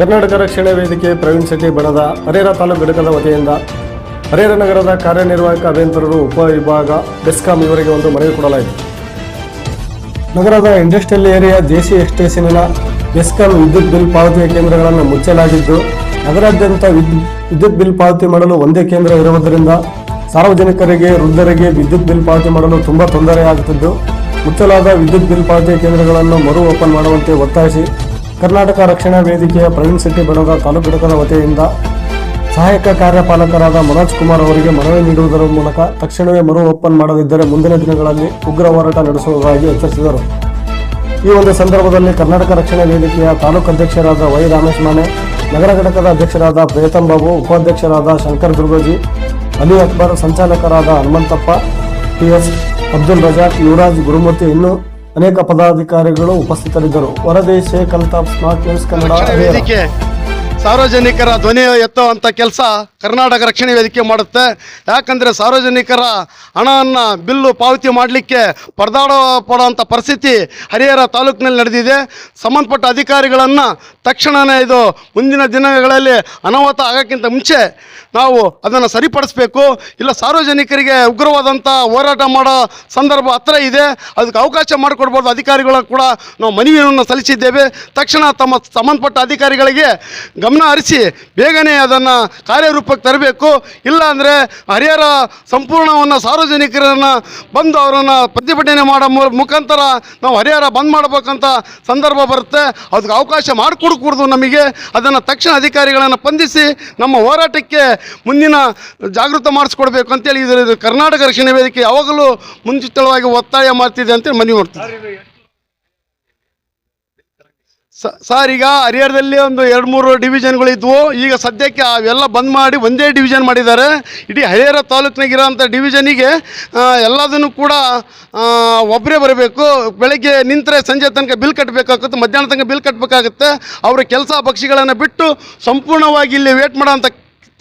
ಕರ್ನಾಟಕ ರಕ್ಷಣಾ ವೇದಿಕೆ ಪ್ರವೀಣ್ ಶೆಟ್ಟಿ ಬಣದ ಹರಿಹರ ತಾಲೂಕು ಘಟಕದ ವತಿಯಿಂದ ಹರೇರ ನಗರದ ಕಾರ್ಯನಿರ್ವಾಹಕ ಅಭಿಯಂತರರು ಉಪವಿಭಾಗ ಬೆಸ್ಕಾಂ ಇವರಿಗೆ ಒಂದು ಮನವಿ ಕೊಡಲಾಯಿತು. ನಗರದ ಇಂಡಸ್ಟ್ರಿಯಲ್ ಏರಿಯಾ ಜೆಸಿ ಎಕ್ಸ್ಟೇಷನಿನ ಬೆಸ್ಕಾಂ ವಿದ್ಯುತ್ ಬಿಲ್ ಪಾವತಿಯ ಕೇಂದ್ರಗಳನ್ನು ಮುಚ್ಚಲಾಗಿದ್ದು, ನಗರಾದ್ಯಂತ ವಿದ್- ವಿದ್ಯುತ್ ಬಿಲ್ ಪಾವತಿ ಮಾಡಲು ಒಂದೇ ಕೇಂದ್ರ ಇರುವುದರಿಂದ ಸಾರ್ವಜನಿಕರಿಗೆ, ವೃದ್ಧರಿಗೆ ವಿದ್ಯುತ್ ಬಿಲ್ ಪಾವತಿ ಮಾಡಲು ತುಂಬಾ ತೊಂದರೆಯಾಗುತ್ತಿದ್ದು ಮುಚ್ಚಲಾದ ವಿದ್ಯುತ್ ಬಿಲ್ ಪಾವತಿ ಕೇಂದ್ರಗಳನ್ನು ಮರು ಓಪನ್ ಮಾಡುವಂತೆ ಒತ್ತಾಯಿಸಿ ಕರ್ನಾಟಕ ರಕ್ಷಣಾ ವೇದಿಕೆಯ ಪ್ರವೀಣ್ ಶೆಟ್ಟಿ ಬಣದ ತಾಲೂಕು ಘಟಕದ ವತಿಯಿಂದ ಸಹಾಯಕ ಕಾರ್ಯಪಾಲಕರಾದ ಮನೋಜ್ ಕುಮಾರ್ ಅವರಿಗೆ ಮನವಿ ನೀಡುವುದರ ಮೂಲಕ ತಕ್ಷಣವೇ ಮರು ಓಪನ್ ಮಾಡದಿದ್ದರೆ ಮುಂದಿನ ದಿನಗಳಲ್ಲಿ ಉಗ್ರ ಹೋರಾಟ ನಡೆಸುವುದಾಗಿ ಎಚ್ಚರಿಸಿದರು. ಈ ಒಂದು ಸಂದರ್ಭದಲ್ಲಿ ಕರ್ನಾಟಕ ರಕ್ಷಣಾ ವೇದಿಕೆಯ ತಾಲೂಕು ಅಧ್ಯಕ್ಷರಾದ ವೈ ರಾಮೇಶ್ ಮಾನೆ, ನಗರ ಘಟಕದ ಅಧ್ಯಕ್ಷರಾದ ಪ್ರೇತಂ ಬಾಬು, ಉಪಾಧ್ಯಕ್ಷರಾದ ಶಂಕರ್ ದುರ್ಗೋಜಿ, ಅಲಿ ಅಕ್ಬರ್, ಸಂಚಾಲಕರಾದ ಹನುಮಂತಪ್ಪ, ಟಿ ಎಸ್ ಅಬ್ದುಲ್ ರಜಾಕ್, ಯುವರಾಜ್ ಗುರುಮೂರ್ತಿ ಇನ್ನೂ ಅನೇಕ ಪದಾಧಿಕಾರಿಗಳು ಉಪಸ್ಥಿತರಿದ್ದರು. ವರದಿ ಅಲ್ತಾಫ್ ಸ್ಮಾರ್ಟ್ ನ್ಯೂಸ್ ಕನ್ನಡ ಸಾರ್ವಜನಿಕರ ಧ್ವನಿ ಎತ್ತುವಂಥ ಕೆಲಸ ಕರ್ನಾಟಕ ರಕ್ಷಣೆ ವೇದಿಕೆ ಮಾಡುತ್ತೆ. ಯಾಕಂದರೆ ಸಾರ್ವಜನಿಕರ ಹಣವನ್ನು ಬಿಲ್ಲು ಪಾವತಿ ಮಾಡಲಿಕ್ಕೆ ಪರದಾಡ ಪಡುವಂಥ ಪರಿಸ್ಥಿತಿ ಹರಿಹರ ತಾಲೂಕಿನಲ್ಲಿ ನಡೆದಿದೆ. ಸಂಬಂಧಪಟ್ಟ ಅಧಿಕಾರಿಗಳನ್ನು ತಕ್ಷಣವೇ ಇದು ಮುಂದಿನ ದಿನಗಳಲ್ಲಿ ಅನಾಹುತ ಆಗೋಕ್ಕಿಂತ ಮುಂಚೆ ನಾವು ಅದನ್ನು ಸರಿಪಡಿಸಬೇಕು. ಇಲ್ಲ, ಸಾರ್ವಜನಿಕರಿಗೆ ಉಗ್ರವಾದಂಥ ಹೋರಾಟ ಮಾಡೋ ಸಂದರ್ಭ ಹತ್ರ ಇದೆ. ಅದಕ್ಕೆ ಅವಕಾಶ ಮಾಡಿಕೊಡ್ಬೋದು ಅಧಿಕಾರಿಗಳ ಕೂಡ ನಾವು ಮನವಿಯನ್ನು ಸಲ್ಲಿಸಿದ್ದೇವೆ. ತಕ್ಷಣ ತಮ್ಮ ಸಂಬಂಧಪಟ್ಟ ಅಧಿಕಾರಿಗಳಿಗೆ ಗಮನ ಹರಿಸಿ ಬೇಗನೆ ಅದನ್ನು ಕಾರ್ಯರೂಪಕ್ಕೆ ತರಬೇಕು. ಇಲ್ಲ ಅಂದರೆ ಹರಿಹರ ಸಂಪೂರ್ಣವನ್ನು ಸಾರ್ವಜನಿಕರನ್ನು ಬಂದು ಅವರನ್ನು ಪ್ರತಿಭಟನೆ ಮಾಡೋ ಮುಖಾಂತರ ನಾವು ಹರಿಹರ ಬಂದ್ ಮಾಡಬೇಕಂತ ಸಂದರ್ಭ ಬರುತ್ತೆ. ಅದಕ್ಕೆ ಅವಕಾಶ ಮಾಡಿಕೊಡ್ಕೂಡ್ದು ನಮಗೆ. ಅದನ್ನು ತಕ್ಷಣ ಅಧಿಕಾರಿಗಳನ್ನು ಬಂಧಿಸಿ ನಮ್ಮ ಹೋರಾಟಕ್ಕೆ ಮುಂದಿನ ಜಾಗೃತ ಮಾಡಿಸ್ಕೊಡ್ಬೇಕು ಅಂತೇಳಿ ಇದರ ಇದು ಕರ್ನಾಟಕ ರಕ್ಷಣಾ ವೇದಿಕೆ ಯಾವಾಗಲೂ ಮುಂಚಿತವಾಗಿ ಒತ್ತಾಯ ಮಾಡ್ತಿದೆ ಅಂತೇಳಿ ಮನವಿ ಮಾಡ್ತೀವಿ ಸರ್, ಈಗ ಹರಿಹರದಲ್ಲಿ ಒಂದು ಎರಡು ಮೂರು ಡಿವಿಷನ್ಗಳು ಇದ್ವು ಈಗ ಸದ್ಯಕ್ಕೆ ಅವೆಲ್ಲ ಬಂದ್ ಮಾಡಿ ಒಂದೇ ಡಿವಿಷನ್ ಮಾಡಿದ್ದಾರೆ. ಇಡೀ ಹರಿಹರ ತಾಲೂಕಿನಾಗಿರೋಂಥ ಡಿವಿಷನಿಗೆ ಎಲ್ಲದನ್ನು ಕೂಡ ಒಬ್ಬರೇ ಬರಬೇಕು. ಬೆಳಗ್ಗೆ ನಿಂತರೆ ಸಂಜೆ ತನಕ ಬಿಲ್ ಕಟ್ಟಬೇಕಾಗುತ್ತೆ ಮಧ್ಯಾಹ್ನ ತನಕ ಬಿಲ್ ಕಟ್ಟಬೇಕಾಗುತ್ತೆ ಅವರ ಕೆಲಸ ಪಕ್ಷಿಗಳನ್ನು ಬಿಟ್ಟು ಸಂಪೂರ್ಣವಾಗಿ ಇಲ್ಲಿ ವೇಟ್ ಮಾಡೋಂಥ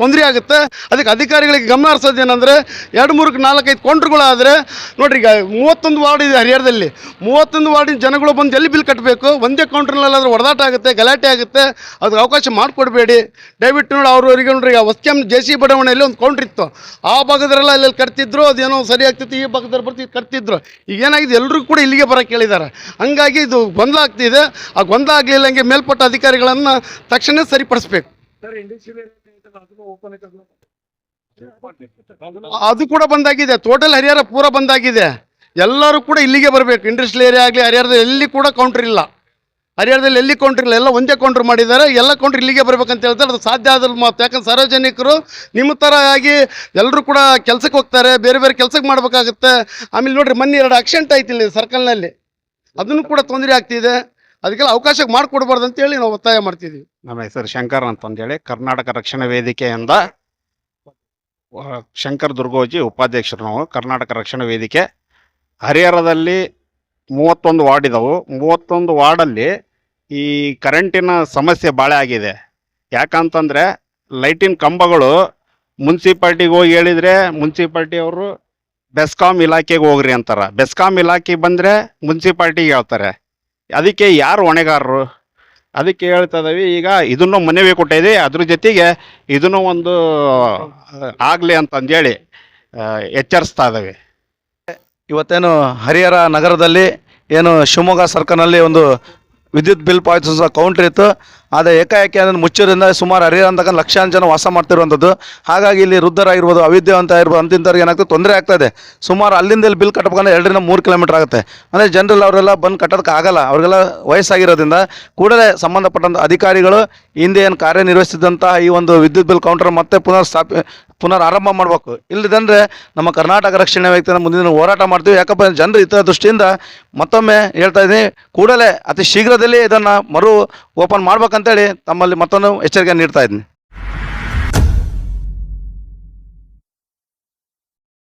ತೊಂದರೆ ಆಗುತ್ತೆ. ಅದಕ್ಕೆ ಅಧಿಕಾರಿಗಳಿಗೆ ಗಮನ ಹರಿಸೋದೇನೆಂದರೆ ಎರಡು ಮೂರಕ್ಕೆ ನಾಲ್ಕೈದು ಕೌಂಟ್ರುಗಳಾದರೆ ನೋಡ್ರಿ ಈಗ ಮೂವತ್ತೊಂದು ವಾರ್ಡ್ ಇದೆ ಹರಿಹರದಲ್ಲಿ. ಮೂವತ್ತೊಂದು ವಾರ್ಡಿನ ಜನಗಳು ಬಂದು ಎಲ್ಲಿ ಬಿಲ್ ಕಟ್ಟಬೇಕು ಒಂದೇ ಕೌಂಟ್ರಲ್ಲಾದರೂ ಹೊಡೆದಾಟ ಆಗುತ್ತೆ, ಗಲಾಟೆ ಆಗುತ್ತೆ. ಅದಕ್ಕೆ ಅವಕಾಶ ಮಾಡಿಕೊಡ್ಬೇಡಿ. ದಯವಿಟ್ಟು ನೋಡಿ ಅವ್ರವರಿಗೆ ನೋಡ್ರಿ, ಈಗ ಹೊಸ್ಕ್ಯಾಮ್ ಜೆ ಸಿ ಬಡಾವಣೆಯಲ್ಲಿ ಒಂದು ಕೌಂಟ್ರ್ ಇತ್ತು. ಆ ಭಾಗದಲ್ಲೆಲ್ಲ ಅಲ್ಲಿ ಕಟ್ತಿದ್ರು? ಅದೇನೋ ಸರಿ ಆಗ್ತಿತ್ತು ಈ ಭಾಗದಲ್ಲಿ ಬರ್ತಿ ಕಟ್ತಿದ್ರು. ಈಗ ಏನಾಗಿದೆ? ಎಲ್ಲರೂ ಕೂಡ ಇಲ್ಲಿಗೆ ಬರೋಕ್ಕೆ ಹೇಳಿದ್ದಾರೆ. ಹಂಗಾಗಿ ಇದು ಗೊಂದಲ ಆಗ್ತಿದೆ. ಆ ಗೊಂದಲ ಆಗಲಿಲ್ಲ ಹಂಗೆ ಮೇಲ್ಪಟ್ಟ ಅಧಿಕಾರಿಗಳನ್ನು ತಕ್ಷಣ ಸರಿಪಡಿಸ್ಬೇಕು. ಅದು ಕೂಡ ಬಂದಾಗಿದೆ. ಟೋಟಲ್ ಹರಿಹರ ಪೂರ ಬಂದಾಗಿದೆ. ಎಲ್ಲರೂ ಕೂಡ ಇಲ್ಲಿಗೆ ಬರಬೇಕು. ಇಂಡಸ್ಟ್ರಿಯಲ್ ಏರಿಯಾ ಆಗಲಿ, ಹರಿಹರದಲ್ಲಿ ಎಲ್ಲಿ ಕೂಡ ಕೌಂಟ್ರ್ ಇಲ್ಲ. ಹರಿಹರದಲ್ಲಿ ಎಲ್ಲಿ ಕೌಂಟ್ರ್ ಇಲ್ಲ? ಎಲ್ಲ ಒಂದೇ ಕೌಂಟ್ರ್ ಮಾಡಿದ್ದಾರೆ. ಎಲ್ಲ ಕೌಂಟ್ರ್ ಇಲ್ಲಿಗೆ ಬರ್ಬೇಕಂತ ಹೇಳ್ತಾರೆ. ಅದು ಸಾಧ್ಯ ಆದ್ರೆ ಮಾತು ಯಾಕಂದ್ರೆ ಸಾರ್ವಜನಿಕರು ನಿಮ್ಮ ಥರ ಆಗಿ ಎಲ್ಲರೂ ಕೂಡ ಕೆಲಸಕ್ಕೆ ಹೋಗ್ತಾರೆ. ಬೇರೆ ಬೇರೆ ಕೆಲಸಕ್ಕೆ ಮಾಡಬೇಕಾಗುತ್ತೆ. ಆಮೇಲೆ ನೋಡಿರಿ, ಮೊನ್ನೆ ಎರಡು ಆಕ್ಸಿಡೆಂಟ್ ಆಯ್ತು ಇಲ್ಲಿ ಸರ್ಕಲ್ನಲ್ಲಿ. ಅದನ್ನು ಕೂಡ ತೊಂದರೆ ಆಗ್ತಿದೆ. ಅದಕ್ಕೆಲ್ಲ ಅವಕಾಶ ಮಾಡಿಕೊಡ್ಬಾರ್ದು ಅಂತೇಳಿ ನಾವು ಒತ್ತಾಯ ಮಾಡ್ತಿದ್ದೀವಿ. ನಮ್ಮ ಹೆಸರು ಶಂಕರ್ ಅಂತಂದೇಳಿ ಕರ್ನಾಟಕ ರಕ್ಷಣಾ ವೇದಿಕೆಯಿಂದ ಶಂಕರ್ ದುರ್ಗೋಜಿ ಉಪಾಧ್ಯಕ್ಷರು ನಾವು. ಕರ್ನಾಟಕ ರಕ್ಷಣಾ ವೇದಿಕೆ. ಹರಿಹರದಲ್ಲಿ ಮೂವತ್ತೊಂದು ವಾರ್ಡ್ ಇದಾವೆ. ಮೂವತ್ತೊಂದು ವಾರ್ಡಲ್ಲಿ ಈ ಕರೆಂಟಿನ ಸಮಸ್ಯೆ ಭಾಳ ಆಗಿದೆ. ಯಾಕಂತಂದರೆ ಲೈಟಿನ ಕಂಬಗಳು ಮುನ್ಸಿಪಾಲ್ಟಿಗೆ ಹೋಗಿ ಹೇಳಿದರೆ ಮುನ್ಸಿಪಾಲ್ಟಿ ಅವರು ಬೆಸ್ಕಾಮ್ ಇಲಾಖೆಗೆ ಹೋಗ್ರಿ ಅಂತಾರೆ. ಬೆಸ್ಕಾಮ್ ಇಲಾಖೆಗೆ ಬಂದರೆ ಮುನ್ಸಿಪಾಲ್ಟಿಗೆ ಹೇಳ್ತಾರೆ. ಅದಕ್ಕೆ ಯಾರು ಹೊಣೆಗಾರರು? ಅದಕ್ಕೆ ಹೇಳ್ತಾ ಇದ್ದೀವಿ ಈಗ ಇದನ್ನು ಮನವಿ ಕೊಟ್ಟಿದೆ ಅದ್ರ ಜೊತೆಗೆ ಇದನ್ನು ಒಂದು ಆಗಲಿ ಅಂತಂದೇಳಿ ಎಚ್ಚರಿಸ್ತಾ ಇದ್ದೀವಿ ಇವತ್ತೇನು ಹರಿಹರ ನಗರದಲ್ಲಿ ಏನು ಶಿವಮೊಗ್ಗ ಸರ್ಕಲ್ನಲ್ಲಿ ಒಂದು ವಿದ್ಯುತ್ ಬಿಲ್ ಪಾವತಿಸುವ ಕೌಂಟರ್ ಇತ್ತು ಆದರೆ ಏಕಾಏಕಿ ಅಂದರೆ ಮುಚ್ಚೂರಿಂದ ಸುಮಾರು ಹರಿಹರ ಅಂತಕ್ಕಂಥ ಲಕ್ಷಾಂತರ ಜನ ವಾಸ ಮಾಡ್ತಿರುವಂಥದ್ದು. ಹಾಗಾಗಿ ಇಲ್ಲಿ ವೃದ್ಧರಾಗಿರ್ಬೋದು ಅವಿದ್ಯಾವಂತ ಇರ್ಬೋದು ಅಂತಿಂಥವ್ರಿಗೆ ಏನಾಗ್ತದೆ, ತೊಂದರೆ ಆಗ್ತದೆ. ಸುಮಾರು ಅಲ್ಲಿಂದ ಇಲ್ಲಿ ಬಿಲ್ ಕಟ್ಬೇಕಂದ್ರೆ ಎರಡರಿಂದ ಮೂರು ಕಿಲೋಮೀಟರ್ ಆಗುತ್ತೆ. ಅಂದರೆ ಜನರಲ್ಲಿ ಅವರೆಲ್ಲ ಬಂದು ಕಟ್ಟೋದಕ್ಕೆ ಆಗಲ್ಲ ಅವರೆಲ್ಲ ವಯಸ್ಸಾಗಿರೋದ್ರಿಂದ ಕೂಡಲೇ ಸಂಬಂಧಪಟ್ಟಂಥ ಅಧಿಕಾರಿಗಳು ಹಿಂದೆ ಏನು ಕಾರ್ಯನಿರ್ವಹಿಸಿದಂತಹ ಈ ಒಂದು ವಿದ್ಯುತ್ ಬಿಲ್ ಕೌಂಟರ್ ಮತ್ತೆ ಪುನರ್ ಸ್ಥಾಪಿ, ಪುನರ್ ಆರಂಭ ಮಾಡಬೇಕು. ಇಲ್ಲದಂದ್ರೆ ನಮ್ಮ ಕರ್ನಾಟಕ ರಕ್ಷಣೆ ವ್ಯಕ್ತಿನ ಮುಂದಿನ ಹೋರಾಟ ಮಾಡ್ತೀವಿ. ಯಾಕಪ್ಪ ಜನರು ಇತರ ದೃಷ್ಟಿಯಿಂದ ಮತ್ತೊಮ್ಮೆ ಹೇಳ್ತಾ ಇದ್ದೀನಿ, ಕೂಡಲೇ ಅತಿ ಶೀಘ್ರದಲ್ಲಿ ಇದನ್ನು ಮರು ಓಪನ್ ಮಾಡ್ಬೇಕಂತೇಳಿ ತಮ್ಮಲ್ಲಿ ಮತ್ತೊಂದು ಎಚ್ಚರಿಕೆ ನೀಡ್ತಾ ಇದ್ದೀನಿ.